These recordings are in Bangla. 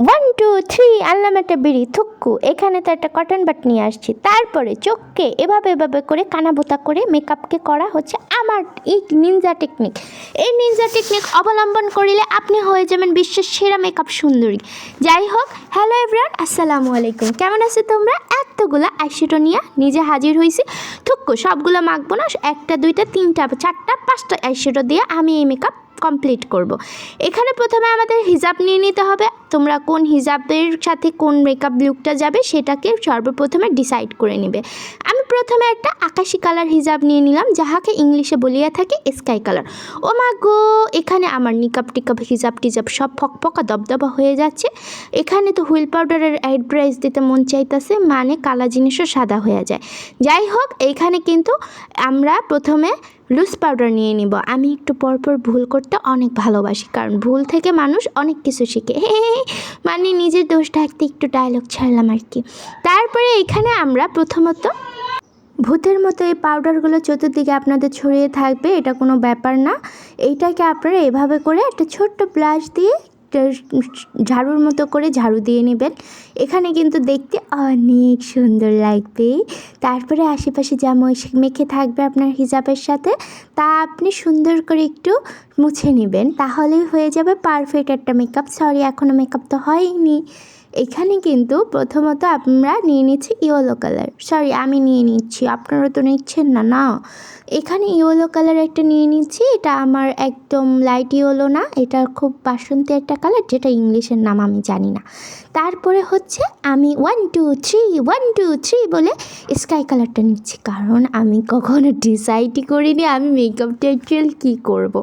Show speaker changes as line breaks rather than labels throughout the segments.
ওয়ান টু থ্রি আনলাম একটা বিড়ি, থুক্কু, এখানে তো একটা কটন বাট নিয়ে আসছি। তারপরে চোখকে এভাবে এভাবে করে কানাবোতা করে মেকআপকে করা হচ্ছে আমার এই নিনজা টেকনিক এই নিনজা টেকনিক অবলম্বন করিলে আপনি হয়ে যাবেন বিশ্বের সেরা মেকআপ সুন্দরী। যাই হোক হ্যালো এভরিওয়ান আসসালামু আলাইকুম। কেমন আছো তোমরা? এতগুলো আইশ্যাডো নিয়ে নিজে হাজির হয়েছি থুক্কু, সবগুলো মাখবো না, একটা, দুইটা, তিনটা, চারটা, পাঁচটা আইশ্যাডো দিয়ে আমি এই মেকআপ কমপ্লিট করব। এখানে প্রথমে আমাদের হিজাব নিয়ে নিতে হবে তোমরা কোন হিজাবের সাথে কোন মেকআপ লুকটা যাবে সেটাকে সর্বপ্রথমে ডিসাইড করে নেবে প্রথমে একটা আকাশি কালার হিজাব নিয়ে নিলাম, যাহাকে ইংলিশে বলিয়া থাকে স্কাই কালার ও মা গো, এখানে আমার নিকাপ টিকাপ হিজাব টিজাব সব ফকফকা দবদবা হয়ে যাচ্ছে। এখানে তো হুইল পাউডারের অ্যাড ব্রাইস দিতে মন চাইতেছে মানে কালা জিনিসও সাদা হয়ে যায়। যাই হোক, এইখানে কিন্তু আমরা প্রথমে লুজ পাউডার নিয়ে নিব। আমি একটু পরপর ভুল করতে অনেক ভালোবাসি, কারণ ভুল থেকে মানুষ অনেক কিছু শিখে। মানে নিজের দোষ ঢাকতে একটু ডায়লগ ছাড়লাম আর কি। তারপরে এখানে আমরা প্রথমত ভূতের মতো এই পাউডারগুলো চতুর্দিকে আপনাদের ছড়িয়ে থাকবে, এটা কোনো ব্যাপার না। এইটাকে আপনারা এভাবে করে একটা ছোট্ট ব্রাশ দিয়ে ঝাড়ুর মতো করে ঝাড়ু দিয়ে নেবেন। এখানে কিন্তু দেখতে অনেক সুন্দর লাগবে। তারপরে আশেপাশে যা মেখে থাকবে আপনার হিজাবের সাথে, তা আপনি সুন্দর করে একটু মুছে নেবেন। তাহলেই হয়ে যাবে পারফেক্ট একটা মেকআপ সরি এখনও মেকআপ তো হয়নি। এখানে কিন্তু প্রথমত আমরা নিয়ে নিচ্ছি ইয়েলো কালার। সরি আমি নিয়ে নিচ্ছি, আপনারা তো নিচ্ছেন না না। এখানে ইয়েলো কালার একটা নিয়ে নিচ্ছি, এটা আমার একদম লাইট ইয়েলো না, এটা খুব বাসন্তী একটা কালার, যেটা ইংলিশের নাম আমি জানি না। তারপরে হচ্ছে আমি one two three one two three বলে স্কাই কালারটা নিচ্ছি, কারণ আমি কখনো ডিসাইডই করিনি আমি মেকআপ অ্যাকচুয়াল কী করব।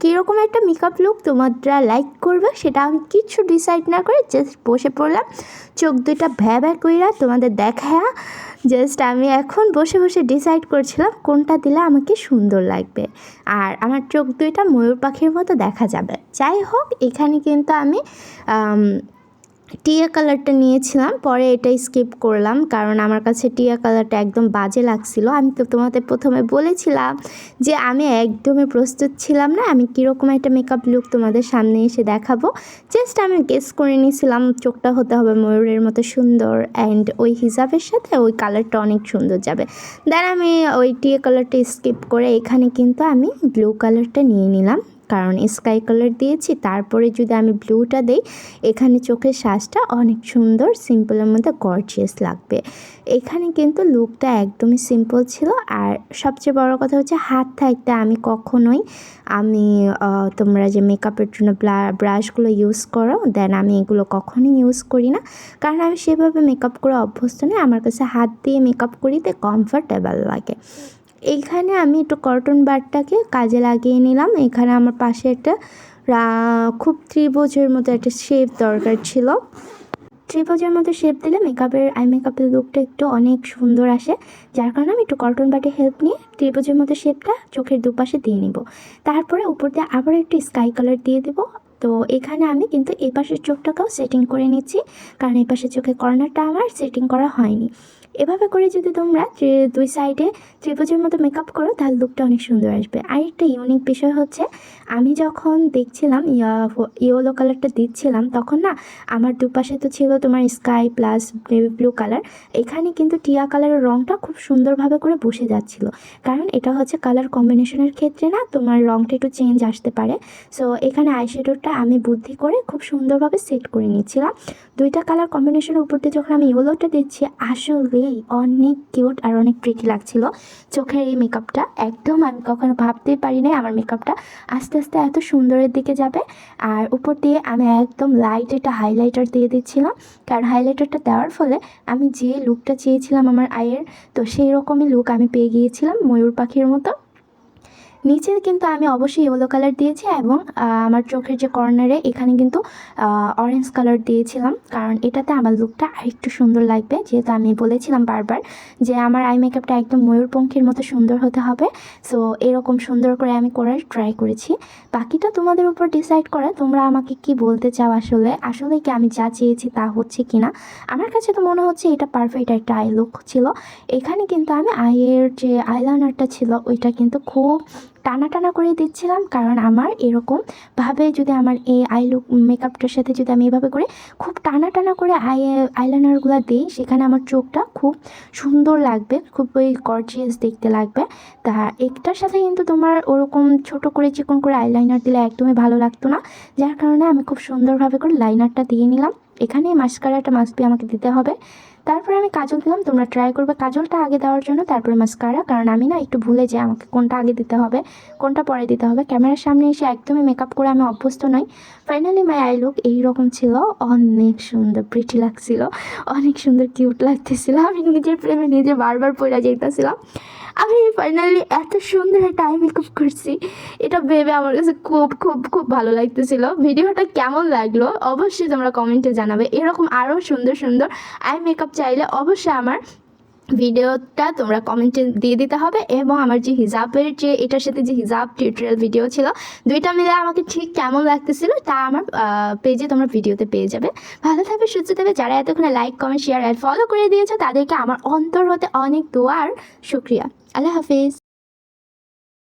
কীরকম একটা মেকআপ লুক তোমরা লাইক করবে, সেটা আমি কিছু ডিসাইড না করে জাস্ট বসে পড়লাম। চোখ দুইটা ভ্যা ভ্যা কইরা তোমাদের দেখা জাস্ট আমি এখন বসে বসে ডিসাইড করছিলাম কোনটা দিলে আমাকে সুন্দর লাগবে। আর আমার চোখ দুইটা ময়ূর পাখির মতো দেখা যাবে। যাই হোক এখানে কিন্তু আম, টিয়া কালারটা নিয়েছিলাম, পরে এটা স্কিপ করলাম, কারণ আমার কাছে টিয়া কালারটা একদম বাজে লাগছিল। আমি তো তোমাদের প্রথমে বলেছিলাম যে আমি একদমই প্রস্তুত ছিলাম না, আমি কীরকম একটা মেকআপ লুক তোমাদের সামনে এসে দেখাবো। জাস্ট আমি গেস করে নিয়েছিলাম, চোখটা হতে হবে ময়ূরের মতো সুন্দর অ্যান্ড ওই হিসাবের সাথে ওই কালারটা অনেক সুন্দর যাবে। দেন আমি ওই টিয়া কালারটা স্কিপ করে এখানে কিন্তু আমি ব্লু কালারটা নিয়ে নিলাম। কারণ স্কাই কালার দিয়েছি, তারপরে যদি আমি ব্লুটা দিই, এখানে চোখের শ্বাসটা অনেক সুন্দর সিম্পলের মধ্যে গর্জিয়াস লাগবে। এখানে কিন্তু লুকটা একদমই সিম্পল ছিল, আর সবচেয়ে বড় কথা হচ্ছে হাত থাকতে আমি কখনোই আমি তোমরা যে মেকআপের জন্য ব্রাশগুলো ইউজ করো দেন আমি এগুলো কখনোই ইউজ করি না। কারণ আমি সেভাবে মেকআপ করে অভ্যস্ত নই, আমার কাছে হাত দিয়ে মেকআপ করিতে কমফর্টেবল লাগে। এইখানে আমি একটু কটন বারটাকে কাজে লাগিয়ে নিলাম। এখানে আমার পাশে একটা খুব ত্রিভুজের মতো একটা শেপ দরকার ছিল। ত্রিভুজের মতো শেপ দিলে মেকআপের আই মেকআপের লুকটা একটু অনেক সুন্দর আসে। যার কারণে আমি একটু কটন বাটে হেল্প নিয়ে ত্রিভুজের মতো শেপটা চোখের দুপাশে দিয়ে নিব। তারপরে উপর দিয়ে আবার একটু স্কাই কালার দিয়ে দেবো। তো এখানে আমি কিন্তু এই পাশের চোখটাকেও সেটিং করে নিচ্ছি। কারণ এই পাশের চোখের কর্নারটা আমার সেটিং করা হয়নি। এভাবে করে যদি তোমরা দুই সাইডে ত্রিভুজের মতো মেকআপ করো, তাহলে লুকটা অনেক সুন্দর আসবে। আর একটা ইউনিক বিষয় হচ্ছে, আমি যখন দেখছিলাম ইয়েলো কালারটা দিচ্ছিলাম, তখন না আমার দুপাশে তো ছিল তোমার sky plus navy blue colour এখানে কিন্তু টিয়া কালারের রঙটা খুব সুন্দরভাবে করে বসে যাচ্ছিল। কারণ এটা হচ্ছে কালার কম্বিনেশনের ক্ষেত্রে না তোমার রঙটা একটু চেঞ্জ আসতে পারে। সো এখানে আইশ্যাডোটা আমি বুদ্ধি করে খুব সুন্দরভাবে সেট করে নিচ্ছিলাম। দুইটা কালার কম্বিনেশনের উপর দিয়ে যখন আমি ইয়েলোটা দিচ্ছি আসলেই অনেক কিউট আর অনেক প্রিটি লাগছিল। চোখের এই মেকআপটা একদম আমি কখনো ভাবতেই পারি নাই আমার মেকআপটা আস্তে আস্তে এত সুন্দরের দিকে যাবে। আর উপর দিয়ে আমি একদম লাইট একটা হাইলাইটার দিয়ে দিচ্ছিলাম। কারণ হাইলাইটারটা দেওয়ার ফলে আমি যে লুকটা চেয়েছিলাম আমার আয়ের, তো সেই রকমই লুক আমি পেয়ে গিয়েছিলাম ময়ূর পাখির মতো। নিচে কিন্তু আমি অবশ্যই ইয়েলো কালার দিয়েছি এবং আমার চোখের যে কর্নারে এখানে কিন্তু অরেঞ্জ কালার দিয়েছিলাম। কারণ এটাতে আমার লুকটা আরেকটু সুন্দর লাগবে। যেহেতু আমি বলেছিলাম বারবার যে আমার আই মেকআপটা একদম ময়ূরপঙ্খীর মতো সুন্দর হতে হবে। সো এরকম সুন্দর করে আমি করার ট্রাই করেছি। বাকিটা তোমাদের উপর ডিসাইড করে। তোমরা আমাকে কি বলতে চাও আসলে? আসলে কি আমি যা চেয়েছি তা হচ্ছে কি না আমার কাছে তো মনে হচ্ছে এটা পারফেক্ট একটা আই লুক ছিল। এখানে কিন্তু আমি আইয়ের যে আইলাইনারটা ছিল, ওইটা কিন্তু খুব টানা টানা করে দিচ্ছিলাম, কারণ আমার এরকম ভাবে যদি আমার এই আই লুক মেকআপটার সাথে যদি আমি এভাবে করে, খুব টানা টানা করে আই, আইলাইনারগুলো দিই, সেখানে আমার চোখটা খুব সুন্দর লাগবে খুবই গর্জিয়াস দেখতে লাগবে। তা একটার সাথে কিন্তু তোমার ওরকম ছোট করে চিকন করে আইলাইনার দিলে একদমই ভালো লাগতো না, যার কারণে আমি খুব সুন্দরভাবে করে লাইনারটা দিয়ে নিলাম। এখানে মাস্কারাটা মাস্ট আমাকে দিতে হবে। তারপরে আমি কাজল দিলাম, তোমরা ট্রাই করবে। কাজলটা আগে দেওয়ার জন্য, তারপরে মাস্কারা কারণ আমি না একটু ভুলে যাই আমাকে কোনটা আগে দিতে হবে, কোনটা পরে দিতে হবে। ক্যামেরার সামনে এসে একদমই মেকআপ করে আমি অভ্যস্ত নই। ফাইনালি মাই আই লুক এইরকম ছিল, অনেক সুন্দর প্রিটি লাগছিল, অনেক সুন্দর কিউট লাগতেছিল। আমি নিজের প্রেমে নিজে বারবার পড়ে যেতেছিলাম আমি ফাইনালি এত সুন্দর একটা আই মেকআপ করছি। এটা ভেবে আমার কাছে খুব খুব খুব ভালো লাগতেছিল। ভিডিওটা কেমন লাগল অবশ্যই তোমরা কমেন্টে জানাবে। এরকম আরও সুন্দর সুন্দর আই মেকআপ চাইলে অবশ্যই আমার ভিডিওটা তোমরা কমেন্টে দিয়ে দিতে হবে এবং আমার যে হিজাবের যে, এটার সাথে যে হিজাব টিউটোরিয়াল ভিডিও ছিল, দুইটা মিলে আমাকে ঠিক কেমন লাগতেছিল তা আমার পেজে তোমরা ভিডিওতে পেয়ে যাবে। ভালো থাকবে, সুস্থ থাকবে। যারা এতক্ষণে like comment share and follow করে দিয়েছ তাদেরকে আমার অন্তর হতে অনেক দোয়ার শুক্রিয়া। আল্লাহ হাফিজ।